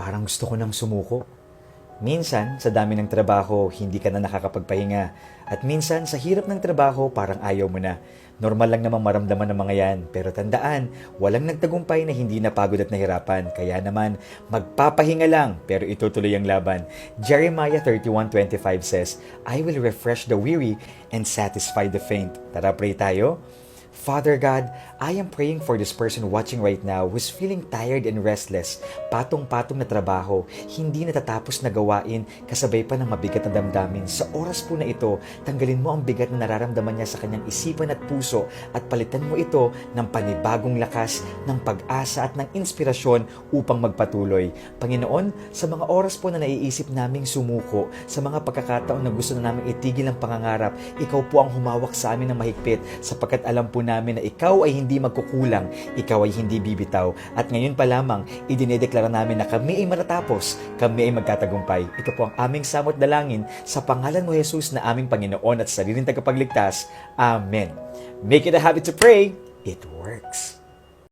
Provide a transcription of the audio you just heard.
parang gusto ko nang sumuko. Minsan, sa dami ng trabaho, hindi ka na nakakapagpahinga. At minsan, sa hirap ng trabaho, parang ayaw mo na. Normal lang namang maramdaman ng mga yan. Pero tandaan, walang nagtagumpay na hindi napagod at nahirapan. Kaya naman, magpapahinga lang, pero itutuloy ang laban. Jeremiah 31.25 says, I will refresh the weary and satisfy the faint. Tara, pray tayo. Father God, I am praying for this person watching right now who's feeling tired and restless, patong-patong na trabaho, hindi natatapos na gawain, kasabay pa ng mabigat na damdamin. Sa oras po na ito, tanggalin mo ang bigat na nararamdaman niya sa kanyang isipan at puso at palitan mo ito ng panibagong lakas, ng pag-asa at ng inspirasyon upang magpatuloy. Panginoon, sa mga oras po na naiisip naming sumuko, sa mga pagkakataon na gusto na namin itigil ang pangangarap, ikaw po ang humawak sa amin ng mahigpit sapagkat alam po namin na ikaw ay hindi magkukulang, ikaw ay hindi bibitaw. At ngayon pa lamang, idinedeklara namin na kami ay matatapos, kami ay magkatagumpay. Ito po ang aming samot dalangin sa pangalan mo Jesus na aming Panginoon at sariling tagapagligtas. Amen. Make it a habit to pray. It works.